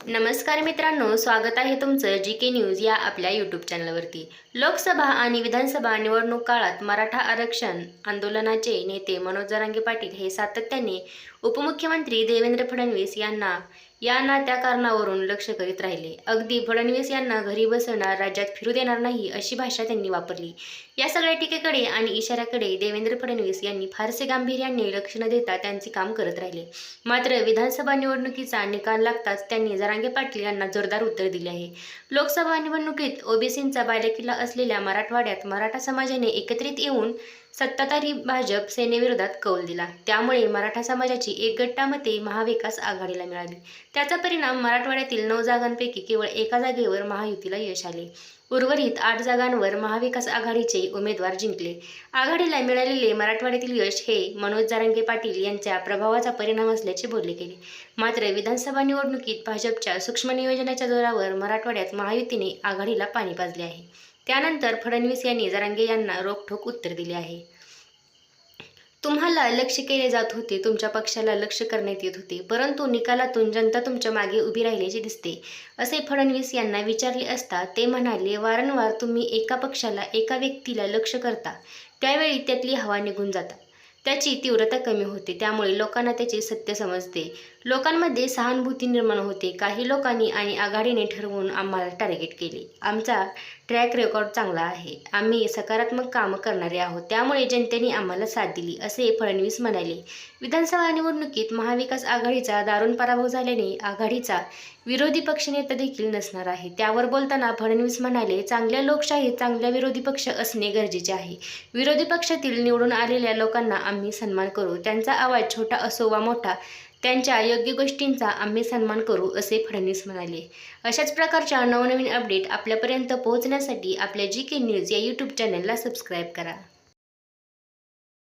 नमस्कार मित्रांनो स्वागत आहे तुमचं जी के न्यूज या आपल्या यूट्यूब चॅनलवरती लोकसभा आणि विधानसभा निवडणूक काळात मराठा आरक्षण आंदोलनाचे नेते मनोज जरांगे पाटील हे सातत्याने उपमुख्यमंत्री देवेंद्र फडणवीस यांना या ना त्या कारणावरून लक्ष करीत राहिले. अगदी फडणवीस यांना घरी बसवणार राज्यात फिरू देणार नाही अशी भाषा त्यांनी वापरली. या सगळ्या टीकेकडे आणि इशाऱ्याकडे देवेंद्र फडणवीस यांनी फारसे गांभीर्याने लक्ष न देता त्यांचे काम करत राहिले. मात्र विधानसभा निवडणुकीचा निकाल लागताच त्यांनी जरांगे पाटील यांना जोरदार उत्तर दिले आहे. लोकसभा निवडणुकीत ओबीसींचा बालेकिल्ला असलेल्या मराठवाड्यात मराठा समाजाने एकत्रित येऊन सत्ताधारी भाजप सेनेविरोधात कौल दिला. त्यामुळे मराठा समाजाची एक गट्टामते महाविकास आघाडीला मिळाली. त्याचा परिणाम मराठवाड्यातील नऊ जागांपैकी केवळ एका जागेवर महायुतीला यश आले. उर्वरित आठ जागांवर महाविकास आघाडीचे उमेदवार जिंकले. आघाडीला मिळालेले मराठवाड्यातील यश हे मनोज जारंगे पाटील यांच्या प्रभावाचा परिणाम असल्याचे बोलले गेले. मात्र विधानसभा निवडणुकीत भाजपच्या सूक्ष्म नियोजनाच्या जोरावर मराठवाड्यात महायुतीने आघाडीला पाणी पाजले आहे. त्यानंतर फडणवीस यांनी जरांगे यांना रोखठोक उत्तर दिले आहे. तुम्हाला लक्ष केले जात होते तुमच्या पक्षाला लक्ष करण्यात येत होते परंतु निकालातून जनता तुमच्या मागे उभी राहिल्याचे दिसते. असे फडणवीस यांना विचारले असता ते म्हणाले वारंवार तुम्ही एका पक्षाला एका व्यक्तीला लक्ष करता त्यावेळी त्यातली हवा निघून जाता. त्याची तीव्रता कमी होते. त्यामुळे लोकांना त्याचे सत्य समजते. लोकांमध्ये सहानुभूती निर्माण होते. काही लोकांनी आणि आघाडीने ठरवून आम्हाला टार्गेट केले. आमचा ट्रॅक रेकॉर्ड चांगला आहे. आम्ही सकारात्मक कामं करणारे आहोत. त्यामुळे जनतेने आम्हाला साथ दिली असे फडणवीस म्हणाले. विधानसभा निवडणुकीत महाविकास आघाडीचा दारुण पराभव झाल्याने आघाडीचा विरोधी पक्षनेता देखील नसणार आहे. त्यावर बोलताना फडणवीस म्हणाले चांगल्या लोकशाहीत चांगल्या विरोधी पक्ष असणे गरजेचे आहे. विरोधी पक्षातील निवडून आलेल्या लोकांना आम्ही सन्मान करू. त्यांचा आवाज छोटा असो वा मोठा त्यांच्या योग्य गोष्टींचा आम्ही सन्मान करू असे फडणवीस म्हणाले. अशाच प्रकारच्या नवनवीन अपडेट आपल्यापर्यंत पोहोचण्यासाठी आपल्या जी के न्यूज या यूट्यूब चॅनलला सबस्क्राईब करा.